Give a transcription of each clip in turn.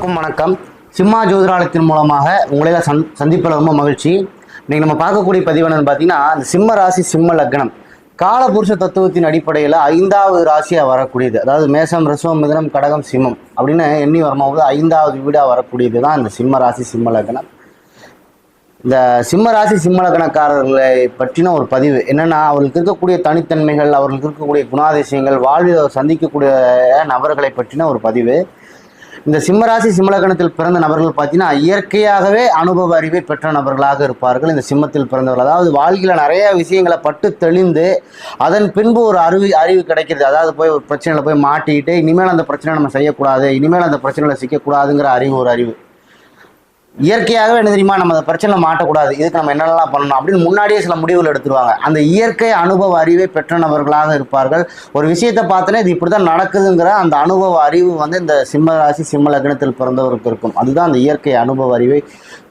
எல்லோருக்கும் வணக்கம். சிம்மா ஜோதிராலயத்தின் மூலமாக உங்களை சந் சந்திப்பில் ரொம்ப மகிழ்ச்சி. இன்றைக்கி நம்ம பார்க்கக்கூடிய பதிவு என்னன்னு பார்த்தீங்கன்னா இந்த சிம்ம ராசி சிம்ம லக்னம். காலபுருஷ தத்துவத்தின் அடிப்படையில் ஐந்தாவது ராசியாக வரக்கூடியது. அதாவது மேசம் ரிசவம் மிதனம் கடகம் சிம்மம் அப்படின்னு எண்ணி வரும்போது ஐந்தாவது வீடாக வரக்கூடியது தான் இந்த சிம்ம ராசி சிம்ம லக்னம். இந்த சிம்ம ராசி சிம்ம லக்னக்காரர்களை பற்றின ஒரு பதிவு என்னென்னா அவர்களுக்கு இருக்கக்கூடிய தனித்தன்மைகள் அவர்களுக்கு இருக்கக்கூடிய குணாதிசயங்கள் வாழ்வில் சந்திக்கக்கூடிய நபர்களை பற்றின ஒரு பதிவு. இந்த சிம்மராசி சிம்மலக்கணத்தில் பிறந்த நபர்கள் பார்த்தீங்கன்னா இயற்கையாகவே அனுபவ அறிவை பெற்ற நபர்களாக இருப்பார்கள். இந்த சிம்மத்தில் பிறந்தவர்கள் அதாவது வாழ்க்கையில் நிறைய விஷயங்களை பட்டு தெளிந்து அதன் பின்பு ஒரு அறிவு அறிவு கிடைக்கிறது. அதாவது போய் ஒரு பிரச்சனையில் போய் மாட்டிக்கிட்டு இனிமேல் அந்த பிரச்சனை நம்ம செய்யக்கூடாது இனிமேல் அந்த பிரச்சனையில் சிக்கக்கூடாதுங்கிற அறிவு ஒரு அறிவு. இயற்கையாகவே என்ன தெரியுமா நம்ம அந்த பிரச்சனை மாட்டக்கூடாது. இதுக்கு நம்ம என்னென்னலாம் பண்ணணும் அப்படின்னு முன்னாடியே சில முடிவுகள் எடுத்துருவாங்க. அந்த இயற்கை அனுபவ அறிவை பெற்ற நபர்களாக இருப்பார்கள். ஒரு விஷயத்தை பார்த்தோன்னே இது இப்படி தான் நடக்குதுங்கிற அந்த அனுபவ அறிவு வந்து இந்த சிம்ம ராசி சிம்ம லக்னத்தில் பிறந்தவருக்கு இருக்கும். அதுதான் அந்த இயற்கை அனுபவ அறிவை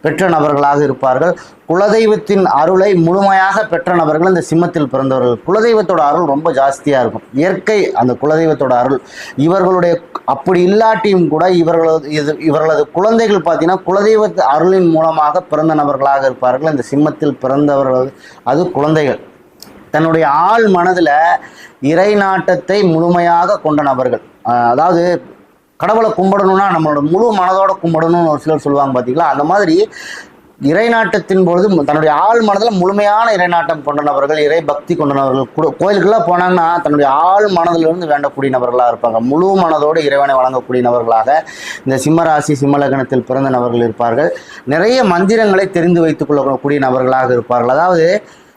பெற்ற நபர்களாக இருப்பார்கள். குலதெய்வத்தின் அருளை முழுமையாக பெற்ற நபர்கள் இந்த சிம்மத்தில் பிறந்தவர்கள். குலதெய்வத்தோட அருள் ரொம்ப ஜாஸ்தியாக இருக்கும். இயற்கை அந்த குலதெய்வத்தோட அருள். இவர்களுடைய அப்படி இல்லாட்டியும் கூட இவர்களது இது இவர்களது குழந்தைகள் பார்த்தீங்கன்னா குலதெய்வத்து அருளின் மூலமாக பிறந்த நபர்களாக இருப்பார்கள். இந்த சிம்மத்தில் பிறந்தவர்கள் அது குழந்தைகள். தன்னுடைய ஆள் மனதில் இறை நாட்டத்தை முழுமையாக கொண்ட நபர்கள். அதாவது கடவுளை கும்பிடணும்னா நம்மளோட முழு மனதோட கும்பிடணும்னு ஒரு சிலர் சொல்லுவாங்க பார்த்தீங்களா? அந்த மாதிரி இறைநாட்டத்தின் பொழுது தன்னுடைய ஆள் மனதில் முழுமையான இறைநாட்டம் கொண்ட நபர்கள் இறை பக்தி கொண்ட நபர்கள் கூட கோயிலுக்கெல்லாம் போனாங்கன்னா தன்னுடைய ஆள் மனதிலிருந்து வேண்டக்கூடிய நபர்களாக இருப்பாங்க. முழு மனதோடு இறைவனை வழங்கக்கூடிய நபர்களாக இந்த சிம்மராசி சிம்மலகணத்தில் பிறந்த நபர்கள் இருப்பார்கள். நிறைய மந்திரங்களை தெரிந்து வைத்துக் கொள்ளக்கூடிய நபர்களாக இருப்பார்கள். அதாவது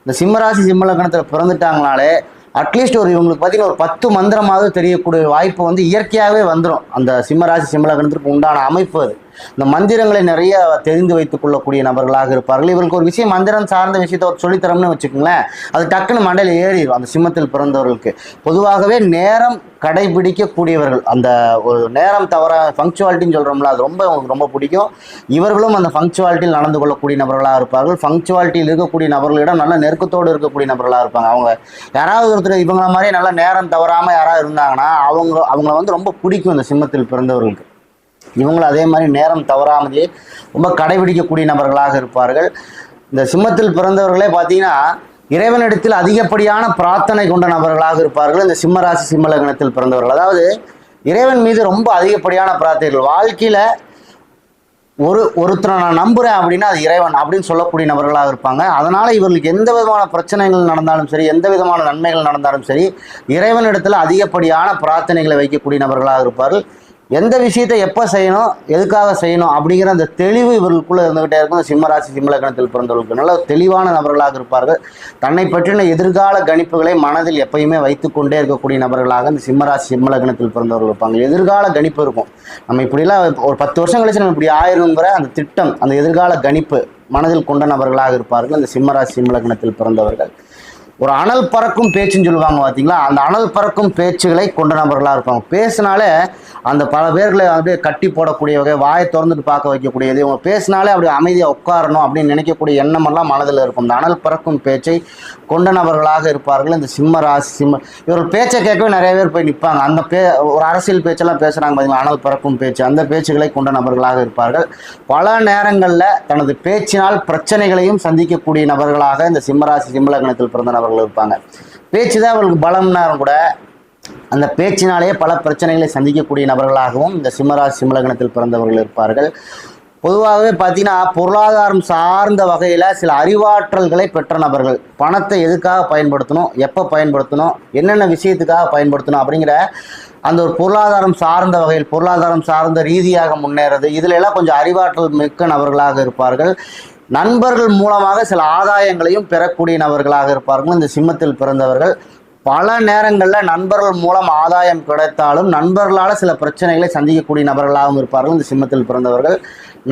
இந்த சிம்மராசி சிம்மலகனத்தில் பிறந்துட்டாங்கனாலே அட்லீஸ்ட் ஒரு இவங்களுக்கு பார்த்தீங்கன்னா ஒரு பத்து மந்திரமாவது தெரியக்கூடிய வாய்ப்பு வந்து இயற்கையாகவே வந்துடும் அந்த சிம்மராசி சிம்மலகனத்திற்கு உண்டான அமைப்பு அது. இந்த மந்திரங்களை நிறைய தெரிந்து வைத்துக் கொள்ளக்கூடிய நபர்களாக இருப்பார்கள். இவர்களுக்கு ஒரு விஷயம் மந்திரம் சார்ந்த விஷயத்தை ஒரு சொல்லித்தரம்னு வச்சுக்கோங்களேன் அது டக்குன்னு மண்டையில் ஏறிடும் அந்த சிம்மத்தில் பிறந்தவர்களுக்கு. பொதுவாகவே நேரம் கடைபிடிக்கக்கூடியவர்கள் அந்த ஒரு நேரம் தவற ஃபங்க்சுவாலிட்டின்னு சொல்கிறோம்ல அது ரொம்ப அவங்களுக்கு ரொம்ப பிடிக்கும். இவர்களும் அந்த ஃபங்க்சுவாலிட்டியில் நடந்து கொள்ளக்கூடிய நபர்களாக இருப்பார்கள். ஃபங்க்சுவாலிட்டியில் இருக்கக்கூடிய நபர்களிடம் நல்ல நெருக்கத்தோடு இருக்கக்கூடிய நபர்களாக இருப்பாங்க. அவங்க யாராவது ஒருத்தர் இவங்கள மாதிரியே நல்லா நேரம் தவறாமல் யாராவது இருந்தாங்கன்னா அவங்க அவங்கள வந்து ரொம்ப பிடிக்கும் இந்த சிம்மத்தில் பிறந்தவர்களுக்கு. இவங்களும் அதே மாதிரி நேரம் தவறாமலே ரொம்ப கடைபிடிக்கக்கூடிய நபர்களாக இருப்பார்கள். இந்த சிம்மத்தில் பிறந்தவர்களே பார்த்தீங்கன்னா இறைவனிடத்தில் அதிகப்படியான பிரார்த்தனை கொண்ட நபர்களாக இருப்பார்கள். இந்த சிம்மராசி சிம்மலக்னத்தில் பிறந்தவர்கள். அதாவது இறைவன் மீது ரொம்ப அதிகப்படியான பிரார்த்தனைகள். வாழ்க்கையில் ஒரு ஒருத்தரை நான் நம்புறேன் அப்படின்னா அது இறைவன் அப்படின்னு சொல்லக்கூடிய நபர்களாக இருப்பாங்க. அதனால இவர்களுக்கு எந்த விதமான பிரச்சனைகள் நடந்தாலும் சரி எந்த விதமான நன்மைகள் நடந்தாலும் சரி இறைவனிடத்தில் அதிகப்படியான பிரார்த்தனைகளை வைக்கக்கூடிய நபர்களாக இருப்பார்கள். எந்த விஷயத்தை எப்போ செய்யணும் எதுக்காக செய்யணும் அப்படிங்கிற அந்த தெளிவு இவர்களுக்குள்ளே இருந்துகிட்டே இருக்கும். சிம்மராசி சிம்மலக்கணத்தில் பிறந்தவர்களுக்கு நல்ல தெளிவான நபர்களாக இருப்பார்கள். தன்னை பற்றின எதிர்கால கணிப்புகளை மனதில் எப்பயுமே வைத்துக்கொண்டே இருக்கக்கூடிய நபர்களாக இந்த சிம்மராசி சிம்மலக்கணத்தில் பிறந்தவர்கள் இருப்பாங்க. எதிர்கால கணிப்பு இருக்கும். நம்ம இப்படிலாம் ஒரு பத்து வருஷம் கழிச்சு நம்ம இப்படி ஆயிருங்கிற அந்த திட்டம் அந்த எதிர்கால கணிப்பு மனதில் கொண்ட நபர்களாக இருப்பார்கள். இந்த சிம்மராசி சிம்மலக்கணத்தில் பிறந்தவர்கள். ஒரு அனல் பறக்கும் பேச்சுன்னு சொல்லுவாங்க பார்த்தீங்களா அந்த அனல் பறக்கும் பேச்சுகளை கொண்ட நபர்களாக இருப்பாங்க. பேசினாலே அந்த பல பேர்களை அப்படியே கட்டி போடக்கூடிய வகை வாயை திறந்துட்டு பார்க்க வைக்கக்கூடியது. இவங்க பேசினாலே அப்படியே அமைதியாக உட்காரணும் அப்படின்னு நினைக்கக்கூடிய எண்ணமெல்லாம் மனதில் இருக்கும். இந்த அனல் பறக்கும் பேச்சை கொண்ட நபர்களாக இருப்பார்கள். இந்த சிம்ம ராசி சிம்ம இவர்கள் பேச்சை கேட்கவே நிறைய பேர் போய் நிற்பாங்க அந்த பே ஒரு அரசியல் பேச்செல்லாம் பேசுகிறாங்க பார்த்தீங்களா அனல் பறக்கும் பேச்சு. அந்த பேச்சுகளை கொண்ட நபர்களாக இருப்பார்கள். பல நேரங்களில் தனது பேச்சினால் பிரச்சனைகளையும் சந்திக்கக்கூடிய நபர்களாக இந்த சிம்மராசி சிம்மலகணத்தில் பிறந்த நபர்கள் இருப்பாங்க. பேச்சு தான் அவர்களுக்கு பலம்னாலும் கூட அந்த பேச்சினாலேயே பல பிரச்சனைகளை சந்திக்கக்கூடிய நபர்களாகவும் இந்த சிம்மராசி சிம்மலகணத்தில் பிறந்தவர்கள் இருப்பார்கள். பொதுவாகவே பார்த்தீங்கன்னா பொருளாதாரம் சார்ந்த வகையில் சில அறிவாற்றல்களை பெற்ற நபர்கள் பணத்தை எதுக்காக பயன்படுத்தணும் எப்போ பயன்படுத்தணும் என்னென்ன விஷயத்துக்காக பயன்படுத்தணும் அப்படிங்கிற அந்த ஒரு பொருளாதாரம் சார்ந்த வகையில் பொருளாதாரம் சார்ந்த ரீதியாக முன்னேறது இதுல எல்லாம் கொஞ்சம் அறிவாற்றல் மிக்க நபர்களாக இருப்பார்கள். நண்பர்கள் மூலமாக சில ஆதாயங்களையும் பெறக்கூடிய நபர்களாக இருப்பார்கள். இந்த சிம்மத்தில் பிறந்தவர்கள் பல நேரங்களில் நண்பர்கள் மூலம் ஆதாயம் கிடைத்தாலும் நண்பர்களால் சில பிரச்சனைகளை சந்திக்கக்கூடிய நபர்களாகவும் இருப்பார்கள். இந்த சிம்மத்தில் பிறந்தவர்கள்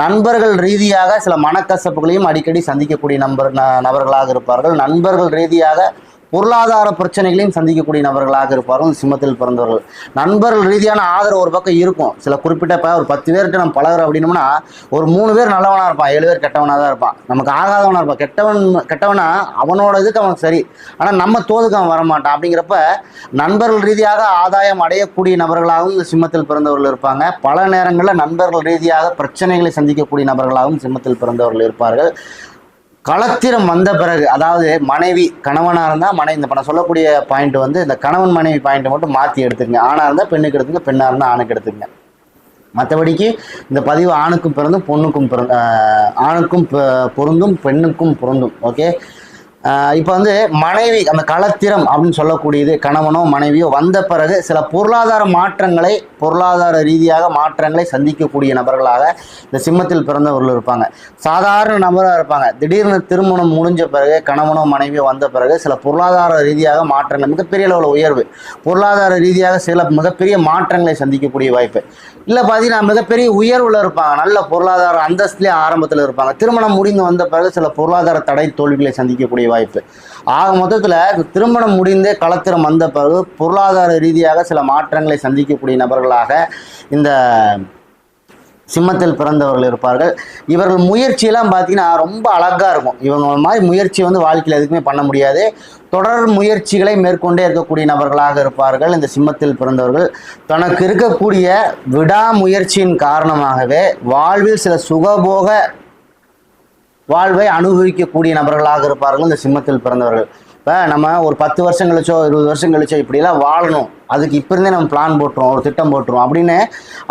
நண்பர்கள் ரீதியாக சில மனக்கசப்புகளையும் அடிக்கடி சந்திக்கக்கூடிய நபர் நபர்களாக இருப்பார்கள். நண்பர்கள் ரீதியாக பொருளாதார பிரச்சனைகளையும் சந்திக்கக்கூடிய நபர்களாக இருப்பார்கள் சிம்மத்தில் பிறந்தவர்கள். நண்பர்கள் ரீதியான ஆதரவு ஒரு பக்கம் இருக்கும். சில குறிப்பிட்ட இப்போ ஒரு பத்து பேர்கிட்ட நம்ம பழகுறோம் அப்படின்னோம்னா ஒரு மூணு பேர் நல்லவனாக இருப்பான் ஏழு பேர் கெட்டவனாக தான் இருப்பான். நமக்கு ஆகாதவனாக இருப்பான். கெட்டவன் கெட்டவனா அவனோட இதுக்கு அவனுக்கு சரி. ஆனால் நம்ம தோதுக்கு அவன் வரமாட்டான். அப்படிங்கிறப்ப நண்பர்கள் ரீதியாக ஆதாயம் அடையக்கூடிய நபர்களாகவும் இந்த சிம்மத்தில் பிறந்தவர்கள் இருப்பாங்க. பல நேரங்களில் நண்பர்கள் ரீதியாக பிரச்சனைகளை சந்திக்கக்கூடிய நபர்களாகவும் சிம்மத்தில் பிறந்தவர்கள் இருப்பார்கள். களத்திரம் வந்த பிறகு அதாவது மனைவி கணவனாக இருந்தால் மனைவி இந்த நான் சொல்லக்கூடிய பாயிண்ட் வந்து இந்த கணவன் மனைவி பாயிண்ட்டை மட்டும் மாற்றி எடுத்துக்கங்க. ஆணாக இருந்தால் பெண்ணுக்கு எடுத்துங்க பெண்ணாக இருந்தால் ஆணுக்கு எடுத்துக்கங்க. மற்றபடிக்கு இந்த பதிவு ஆணுக்கும் பிறந்தும் பொண்ணுக்கும் பிறந்த ஆணுக்கும் பொருந்தும் பெண்ணுக்கும் பொருந்தும் ஓகே இப்போ வந்து மனைவி அந்த களத்திரம் அப்படின்னு சொல்லக்கூடியது கணவனோ மனைவியோ வந்த பிறகு சில பொருளாதார மாற்றங்களை பொருளாதார ரீதியாக மாற்றங்களை சந்திக்கக்கூடிய நபர்களாக இந்த சிம்மத்தில் பிறந்தவர்கள் இருப்பாங்க. சாதாரண நபராக இருப்பாங்க. திடீர்னு திருமணம் முடிஞ்ச பிறகு கணவனோ மனைவியோ வந்த பிறகு சில பொருளாதார ரீதியாக மாற்றங்கள் மிகப்பெரிய அளவில் உயர்வு. பொருளாதார ரீதியாக சில மிகப்பெரிய மாற்றங்களை சந்திக்கக்கூடிய வாய்ப்பு. இல்லை பார்த்தீங்கன்னா மிகப்பெரிய உயர்வில் இருப்பாங்க. நல்ல பொருளாதார அந்தஸ்துலேயே ஆரம்பத்தில் இருப்பாங்க. திருமணம் முடிந்து வந்த பிறகு சில பொருளாதார தடை தோல்விகளை சந்திக்கக்கூடிய வாய்ப்பு. ஆக மொத்தத்தில் திருமணம் முடிந்தே களத்திரம் வந்த பிறகு பொருளாதார ரீதியாக சில மாற்றங்களை சந்திக்கக்கூடிய நபர்களாக இந்த சிம்மத்தில் பிறந்தவர்கள் இருப்பார்கள். இவர்கள் முயற்சியெல்லாம் பார்த்தீங்கன்னா ரொம்ப அழகாக இருக்கும். இவங்க மாதிரி முயற்சி வந்து வாழ்க்கையில் எதுக்குமே பண்ண முடியாது. தொடர் முயற்சிகளை மேற்கொண்டே இருக்கக்கூடிய நபர்களாக இருப்பார்கள் இந்த சிம்மத்தில் பிறந்தவர்கள். தனக்கு இருக்கக்கூடிய விடாமுயற்சியின் காரணமாகவே வாழ்வில் சில சுகபோக வாழ்வை அனுபவிக்கக்கூடிய நபர்களாக இருப்பார்கள் இந்த சிம்மத்தில் பிறந்தவர்கள். இப்போ நம்ம ஒரு பத்து வருஷம் கழிச்சோ இருபது வருஷம் கழிச்சோ இப்படிலாம் வாழணும். அதுக்கு இப்போ இருந்தே நம்ம பிளான் போட்டுருவோம் ஒரு திட்டம் போட்டுருவோம். அப்படின்னு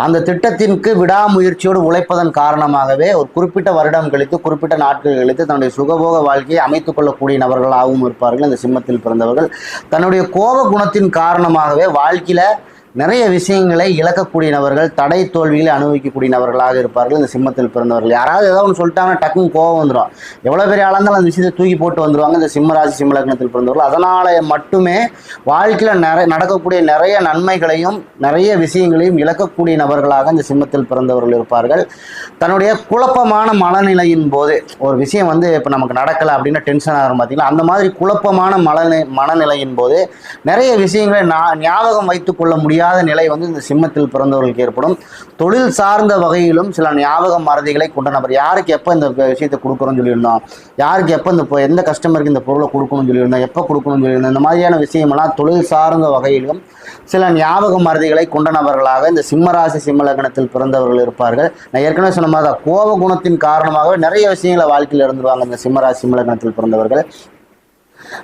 அந்த திட்டத்திற்கு விடாமுயற்சியோடு உழைப்பதன் காரணமாகவே ஒரு குறிப்பிட்ட வருடம் கழித்து குறிப்பிட்ட நாட்கள் கழித்து தன்னுடைய சுகபோக வாழ்க்கையை அமைத்து கொள்ளக்கூடிய நபர்களாகவும் இருப்பார்கள் இந்த சிம்மத்தில் பிறந்தவர்கள். தன்னுடைய கோப குணத்தின் காரணமாகவே வாழ்க்கையில் நிறைய விஷயங்களை இழக்கக்கூடிய நபர்கள் தடை தோல்விகளை அனுபவிக்கக்கூடிய நபர்களாக இருப்பார்கள். இந்த சிம்மத்தில் பிறந்தவர்கள். யாராவது ஏதாவது ஒன்று சொல்லிட்டாங்கன்னா டக்குன்னு கோபம் வந்துடும் எவ்வளோ பெரிய ஆளாக இருந்தாலும் அந்த விஷயத்தை தூக்கி போட்டு வந்துருவாங்க. இந்த சிம்மராசி சிம்மலக்னத்தில் பிறந்தவர்கள். அதனால் மட்டுமே வாழ்க்கையில் நிறைய நடக்கக்கூடிய நிறைய நன்மைகளையும் நிறைய விஷயங்களையும் இழக்கக்கூடிய நபர்களாக இந்த சிம்மத்தில் பிறந்தவர்கள் இருப்பார்கள். தன்னுடைய குழப்பமான மனநிலையின் போது ஒரு விஷயம் வந்து இப்போ நமக்கு நடக்கலை அப்படின்னா டென்ஷன் ஆகும் பார்த்தீங்கன்னா அந்த மாதிரி குழப்பமான மனநிலை மனநிலையின் போது நிறைய விஷயங்களை நா- ஞாபகம் வைத்துக் கொள்ள முடியாத நிலை வந்து இந்த சிம்மத்தில் பிறந்தவர்களுக்கு ஏற்படும். தொழில் சார்ந்த வகையிலும் சில ஞாபக மறதிகளை கொண்ட நபர். யாருக்கு எப்போ இந்த விஷயத்தை கொடுக்குறோம்னு சொல்லியிருந்தோம் யாருக்கு எப்போ இந்த பொ- எந்த கஸ்டமருக்கு இந்த பொருளை கொடுக்கணும்னு சொல்லியிருந்தோம் எப்போ கொடுக்கணும்னு சொல்லியிருந்தோம் இந்த மாதிரியான விஷயமெல்லாம் தொழில் சார்ந்த வகையிலும் சில ஞாபக மறதிகளை கொண்ட நபர்களாக இந்த சிம்மராசி சிம்ம லக்னத்தில் பிறந்தவர்கள் இருப்பார்கள். நான் ஏற்கனவே சொன்ன மாதிரி கோப குணத்தின் காரணமாகவே நிறைய விஷயங்களை வாழ்க்கையில் இருந்துருவாங்க இந்த சிம்மராசி சிம்ம லக்னத்தில் பிறந்தவர்கள்.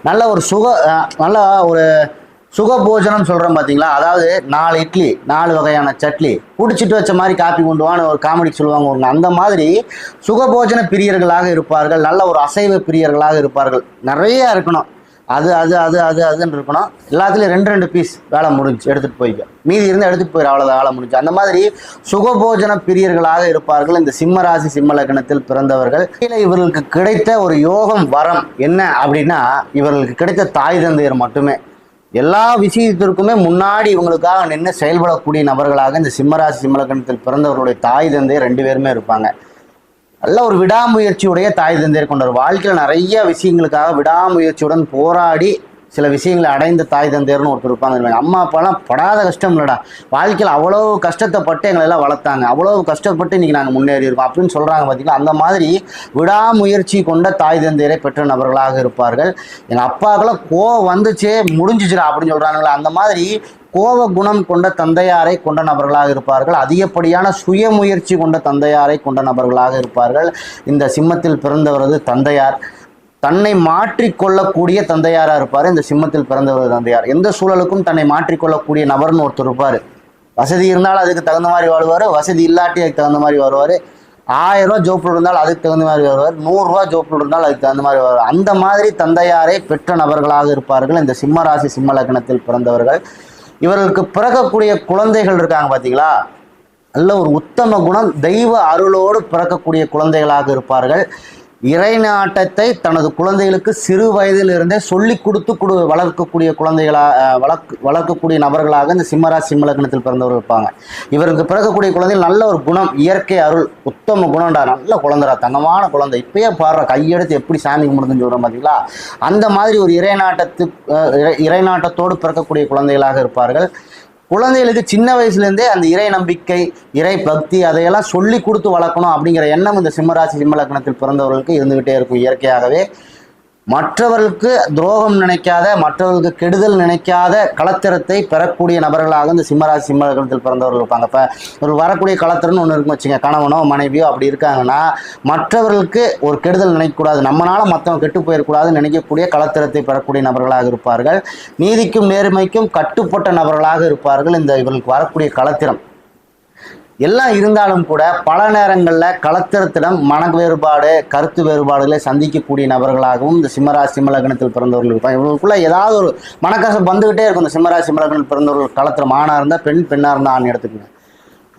நல்ல ஒரு சுக நல்ல ஒரு சுக போஜனம் சொல்கிறோம் பார்த்தீங்களா அதாவது நாலு இட்லி நாலு வகையான சட்னி. குடிச்சிட்டு வச்ச மாதிரி காப்பி கொண்டுவான்னு ஒரு காமெடி சொல்லுவாங்க ஒரு அந்த மாதிரி சுகபோஜன பிரியர்களாக இருப்பார்கள். நல்ல ஒரு அசைவ பிரியர்களாக இருப்பார்கள். நிறைய இருக்கணும். அது அது அது அது அதுன்னு இருக்கணும். எல்லாத்துலேயும் ரெண்டு ரெண்டு பீஸ் வேலை முடிஞ்சு எடுத்துகிட்டு போய்க்க. மீதி இருந்து எடுத்துகிட்டு போயிடும் அவ்வளோதான் வேலை முடிஞ்சு. அந்த மாதிரி சுகபோஜன பிரியர்களாக இருப்பார்கள். இந்த சிம்மராசி சிம்ம லக்னத்தில் பிறந்தவர்கள். கீழே இவர்களுக்கு கிடைத்த ஒரு யோகம் வரம் என்ன அப்படின்னா இவர்களுக்கு கிடைத்த தாய் தந்தையர் மட்டுமே. எல்லா விஷயத்திற்குமே முன்னாடி இவங்களுக்காக நின்று செயல்படக்கூடிய நபர்களாக இந்த சிம்மராசி சிம்மலக்கணத்தில் பிறந்தவர்களுடைய தாய் தந்தை ரெண்டு பேருமே இருப்பாங்க. நல்ல ஒரு விடாமுயற்சியுடைய தாய் தந்தையர் கொண்டவர். வாழ்க்கையில் நிறைய விஷயங்களுக்காக விடாமுயற்சியுடன் போராடி சில விஷயங்களை அடைந்த தாய் தந்தையர்னு ஒருத்தர் இருப்பாங்க அம்மா அப்பாலாம் படாத கஷ்டம் இல்லைடா. வாழ்க்கையில் அவ்வளோ கஷ்டத்தைப்பட்டு எங்களை எல்லாம் வளர்த்தாங்க. அவ்வளோ கஷ்டப்பட்டு இன்னைக்கு நாங்கள் முன்னேறி இருக்கோம். அப்படின்னு சொல்கிறாங்க பார்த்திங்கன்னா அந்த மாதிரி விடாமுயற்சி கொண்ட தாய் தந்தையரை பெற்ற நபர்களாக இருப்பார்கள். எங்கள் அப்பாக்கெல்லாம் கோவம் வந்துச்சே முடிஞ்சிச்சுடா அப்படின்னு சொல்கிறாங்களா அந்த மாதிரி கோப குணம் கொண்ட தந்தையாரை கொண்ட நபர்களாக இருப்பார்கள். அதிகப்படியான சுயமுயற்சி கொண்ட தந்தையாரை கொண்ட நபர்களாக இருப்பார்கள். இந்த சிம்மத்தில் பிறந்தவரது தந்தையார். தன்னை மாற்றிக்கொள்ளக்கூடிய தந்தையாராக இருப்பார். இந்த சிம்மத்தில் பிறந்தவர் தந்தையார். எந்த சூழலுக்கும் தன்னை மாற்றிக்கொள்ளக்கூடிய நபர்னு ஒருத்தர் இருப்பார். வசதி இருந்தாலும் அதுக்கு தகுந்த மாதிரி வாழ்வார். வசதி இல்லாட்டி அதுக்கு தகுந்த மாதிரி வருவார் ஆயிரம் ரூபா ஜோப்பில் இருந்தால் அதுக்கு தகுந்த மாதிரி வருவார் நூறுரூவா ஜோப்பில் இருந்தால் அதுக்கு தகுந்த மாதிரி வருவார் அந்த மாதிரி தந்தையாரை பெற்ற நபர்களாக இருப்பார்கள். இந்த சிம்ம ராசி சிம்ம லக்னத்தில் பிறந்தவர்கள். இவர்களுக்கு பிறக்கக்கூடிய குழந்தைகள் இருக்காங்க பார்த்தீங்களா நல்ல ஒரு உத்தம குணம் தெய்வ அருளோடு பிறக்கக்கூடிய குழந்தைகளாக இருப்பார்கள். இறைநாட்டத்தை தனது குழந்தைகளுக்கு சிறு வயதிலிருந்தே சொல்லிக் சொல்லி கொடுத்து கொடு வளர்க்கக்கூடிய குழந்தைகளாக வளர்க்க வளர்க்கக்கூடிய நபர்களாக இந்த சிம்மராசி சிம்மலக்னத்தில் பிறந்தவர்கள் இருப்பாங்க. இவருக்கு பிறக்கக்கூடிய குழந்தைகள் நல்ல ஒரு குணம் இயற்கை அருள் உத்தம குணம்டா நல்ல குழந்தைடா தங்கமான குழந்தை. இப்பயே பாடுற கையெடுத்து எப்படி சாமி கும்பிடுதுன்னு சொல்கிறோம் பார்த்தீங்களா அந்த மாதிரி ஒரு இறைநாட்டத்து இறை- இறைநாட்டத்தோடு பிறக்கக்கூடிய குழந்தைகளாக இருப்பார்கள். குழந்தைகளுக்கு சின்ன வயசுலேருந்தே அந்த இறை நம்பிக்கை இறை பக்தி அதையெல்லாம் சொல்லி கொடுத்து வளர்க்கணும் அப்படிங்கிற எண்ணம் இந்த சிம்மராசி சிம்ம லக்னத்தில் பிறந்தவர்களுக்கு இருந்துகிட்டே இருக்கும் இயற்கையாகவே. மற்றவர்களுக்கு துரோகம் நினைக்காத மற்றவர்களுக்கு கெடுதல் நினைக்காத கலத்திரத்தை பெறக்கூடிய நபர்களாக இந்த சிம்மராசி சிம்மலகத்தில் பிறந்தவர்கள் இருப்பாங்க. இப்போ ஒரு வரக்கூடிய கலத்திரம்னு ஒன்று இருக்கும் வச்சுங்க கணவனோ மனைவியோ அப்படி இருக்காங்கன்னா மற்றவர்களுக்கு ஒரு கெடுதல் நினைக்கக்கூடாது. நம்மளால் மற்றவங்க கெட்டு போயிடக்கூடாதுன்னு நினைக்கக்கூடிய கலத்திரத்தை பெறக்கூடிய நபர்களாக இருப்பார்கள். நீதிக்கும் நேர்மைக்கும் கட்டுப்பட்ட நபர்களாக இருப்பார்கள். இந்த இவர்களுக்கு வரக்கூடிய கலத்திரம் எல்லாம் இருந்தாலும் கூட பல நேரங்களில் கலத்திரத்திடம் மன வேறுபாடு கருத்து வேறுபாடுகளை சந்திக்கக்கூடிய நபர்களாகவும் இந்த சிம்மராசி சிம்மலகணத்தில் பிறந்தவர்கள் இருப்பாங்க. இவங்களுக்குள்ள ஏதாவது ஒரு மனக்கசப்பு வந்துகிட்டே இருக்கும். இந்த சிம்மராசி சிம்மலகணத்தில் பிறந்தவர்கள் கலத்திரம் ஆணாக இருந்தால் பெண் பெண்ணாக இருந்தால் ஆண் எடுத்துக்கங்க.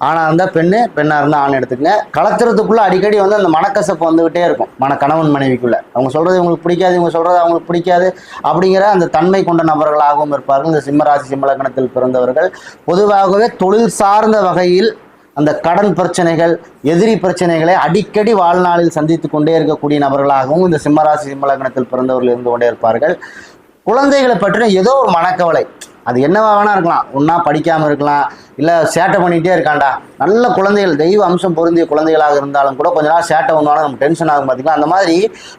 ஆணாக இருந்தால் பெண்ணு பெண்ணாக இருந்தால் ஆண் எடுத்துக்கங்க. கலத்திரத்துக்குள்ளே அடிக்கடி வந்து அந்த மனக்கசப்பு வந்துகிட்டே இருக்கும். மன கணவன் மனைவிக்குள்ள. அவங்க சொல்கிறது இவங்களுக்கு பிடிக்காது இவங்க சொல்கிறது அவங்களுக்கு பிடிக்காது அப்படிங்கிற அந்த தன்மை கொண்ட நபர்களாகவும் இருப்பார்கள். இந்த சிம்மராசி சிம்மலகணத்தில் பிறந்தவர்கள் பொதுவாகவே தொழில் சார்ந்த வகையில் அந்த கடன் பிரச்சனைகள் எதிரி பிரச்சனைகளை அடிக்கடி வாழ்நாளில் சந்தித்து கொண்டே இருக்கக்கூடிய நபர்களாகவும் இந்த சிம்மராசி சிம்மலக்னத்தில் பிறந்தவர்கள் இருந்து கொண்டே இருப்பார்கள். குழந்தைகளை பற்றின ஏதோ ஒரு மனக்கவலை. அது என்னவா வேணா இருக்கலாம். ஒன்றா படிக்காமல் இருக்கலாம். இல்லை சேட்டை பண்ணிகிட்டே இருக்காண்டா நல்ல குழந்தைகள் தெய்வ அம்சம் பொருந்திய குழந்தைகளாக இருந்தாலும் கூட கொஞ்ச நாள் சேட்டை ஒன்றாலும் நம்ம டென்ஷன் ஆகும் பார்த்திங்களா அந்த மாதிரி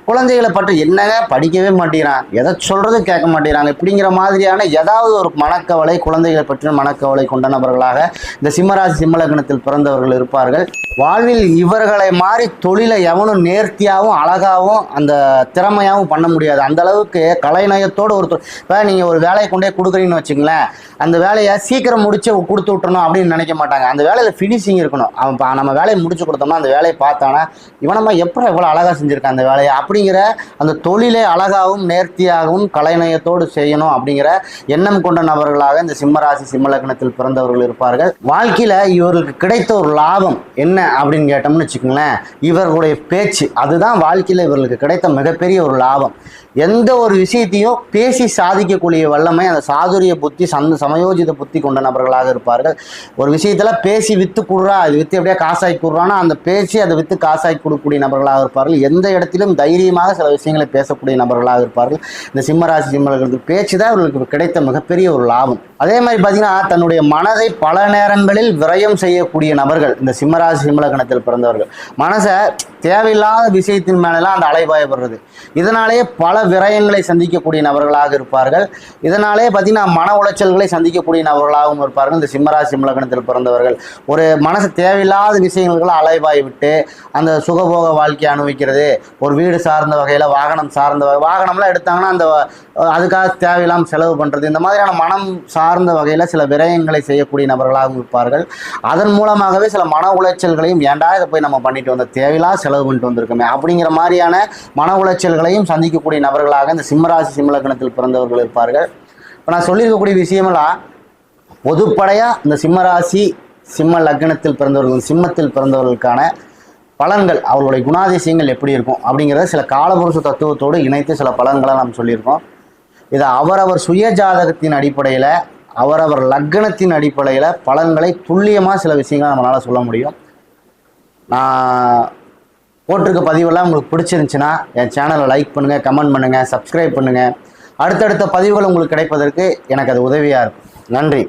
குழந்தைகளை பற்றி என்னங்க படிக்கவே மாட்டேங்கிறான். எதை சொல்கிறது கேட்க மாட்டேங்கிறாங்க. இப்படிங்கிற மாதிரியான ஏதாவது ஒரு மனக்கவலை குழந்தைகளை பற்றின மனக்கவலை கொண்ட நபர்களாக இந்த சிம்மராசி சிம்மலக்னத்தில் பிறந்தவர்கள் இருப்பார்கள். வாழ்வில் இவர்களை மாதிரி தொழிலை எவனும் நேர்த்தியாகவும் அழகாகவும் அந்த திறமையாகவும் பண்ண முடியாது. அந்த அளவுக்கு கலைநயத்தோடு ஒரு இப்போ நீங்கள் ஒரு வேலையை கொண்டே கொடுக்குறீங்கன்னு வச்சுங்களேன் அந்த வேலையை சீக்கிரம் முடிச்சு கொடுத்து விட்டுறணும் அப்படின்னு நினைக்க மாட்டாங்க. அந்த வேலையில் ஃபினிஷிங் இருக்கணும். அவன் நம்ம வேலையை முடிச்சு கொடுத்தோம்னா அந்த வேலையை பார்த்தானா இவனம்மா எப்படி இவ்வளோ அழகாக செஞ்சுருக்கான் அந்த வேலையை? அப்படிங்கிற அந்த தொழிலை அழகாகவும் நேர்த்தியாகவும் கலைநயத்தோடு செய்யணும் அப்படிங்கிற எண்ணம் கொண்ட நபர்களாக இந்த சிம்மராசி சிம்மலக்கணத்தில் பிறந்தவர்கள் இருப்பார்கள். வாழ்க்கையில் இவர்களுக்கு கிடைத்த ஒரு லாபம் என்ன அப்படின்னு கேட்டோம்னு வச்சுக்கோங்களேன். இவர்களுடைய பேச்சு அதுதான் வாழ்க்கையில் இவர்களுக்கு கிடைத்த மிகப்பெரிய ஒரு லாபம். எந்த ஒரு விஷயத்தையும் பேசி சாதிக்கக்கூடிய வல்லமை அந்த சாதுரிய புத்தி சந்த சமயோஜித புத்தி கொண்ட நபர்களாக இருப்பார்கள். ஒரு விஷயத்தில் பேசி வித்து கொடுறா அது வித்து எப்படியா காசாக்கி கொடுறான்னா அந்த பேசி அதை வித்து காசாக்கி கொடுக்கக்கூடிய நபர்களாக இருப்பார்கள். எந்த இடத்திலும் தைரியமாக சில விஷயங்களை பேசக்கூடிய நபர்களாக இருப்பார்கள். இந்த சிம்மராசி சிம்மர்களுக்கு பேச்சு தான் இவர்களுக்கு கிடைத்த மிகப்பெரிய ஒரு லாபம். அதே மாதிரி பார்த்தீங்கன்னா தன்னுடைய மனதை பல நேரங்களில் விரயம் செய்யக்கூடிய நபர்கள் இந்த சிம்மராசி சிம்மலக்கணத்தில் பிறந்தவர்கள். மனசை தேவையில்லாத விஷயத்தின் மேலெல்லாம் அந்த அலைபாயப்படுறது. இதனாலேயே பல விரயங்களை சந்திக்கக்கூடிய நபர்களாக இருப்பார்கள். இதனாலே பார்த்தீங்கன்னா மன உளைச்சல்களை சந்திக்கக்கூடிய நபர்களாகவும் இருப்பார்கள். இந்த சிம்மராசி சிம்மலக்கணத்தில் பிறந்தவர்கள். ஒரு மனசு தேவையில்லாத விஷயங்களுக்குள்ள அலைவாய் விட்டு அந்த சுகபோக வாழ்க்கையை அனுபவிக்கிறது. ஒரு வீடு சார்ந்த வகையில் வாகனம் சார்ந்த வகை வாகனம்லாம் எடுத்தாங்கன்னா அந்த அதுக்காக தேவையில்லாமல் செலவு பண்ணுறது இந்த மாதிரியான மனம் சார்ந்த வகையில் சில விரயங்களை செய்யக்கூடிய நபர்களாகவும் இருப்பார்கள். அதன் மூலமாகவே சில மன உளைச்சல்களையும் ஏண்டா இதை போய் நம்ம பண்ணிட்டு வந்த? தேவையில்லாத செலவு பண்ணிட்டு வந்திருக்கோமே. அப்படிங்கிற மாதிரியான மன உளைச்சல்களையும் சந்திக்கக்கூடிய நபர்களாக இந்த சிம்மராசி சிம்மலக்கணத்தில் பிறந்தவர்கள் இருப்பார்கள். இப்போ நான் சொல்லியிருக்கக்கூடிய விஷயமெல்லாம் பொதுப்படையாக இந்த சிம்மராசி சிம்ம லக்னத்தில் பிறந்தவர்கள் சிம்மத்தில் பிறந்தவர்களுக்கான பலன்கள் அவர்களுடைய குணாதிசயங்கள் எப்படி இருக்கும் அப்படிங்கிறத சில காலபுருஷ தத்துவத்தோடு இணைத்து சில பலன்களை நாம் சொல்லியிருக்கோம். இதை அவரவர் சுய ஜாதகத்தின் அடிப்படையில் அவரவர் லக்னத்தின் அடிப்படையில் பலன்களை துல்லியமாக சில விஷயங்களை நம்மளால் சொல்ல முடியும். நான் போட்டிருக்க பதிவெல்லாம் உங்களுக்கு பிடிச்சிருந்துச்சுன்னா என் சேனலை லைக் பண்ணுங்கள் கமெண்ட் பண்ணுங்கள் சப்ஸ்கிரைப் பண்ணுங்கள் அடுத்தடுத்த பதிவுகள் உங்களுக்கு கிடைப்பதற்கு எனக்கு அது உதவியாக இருக்கும். நன்றி.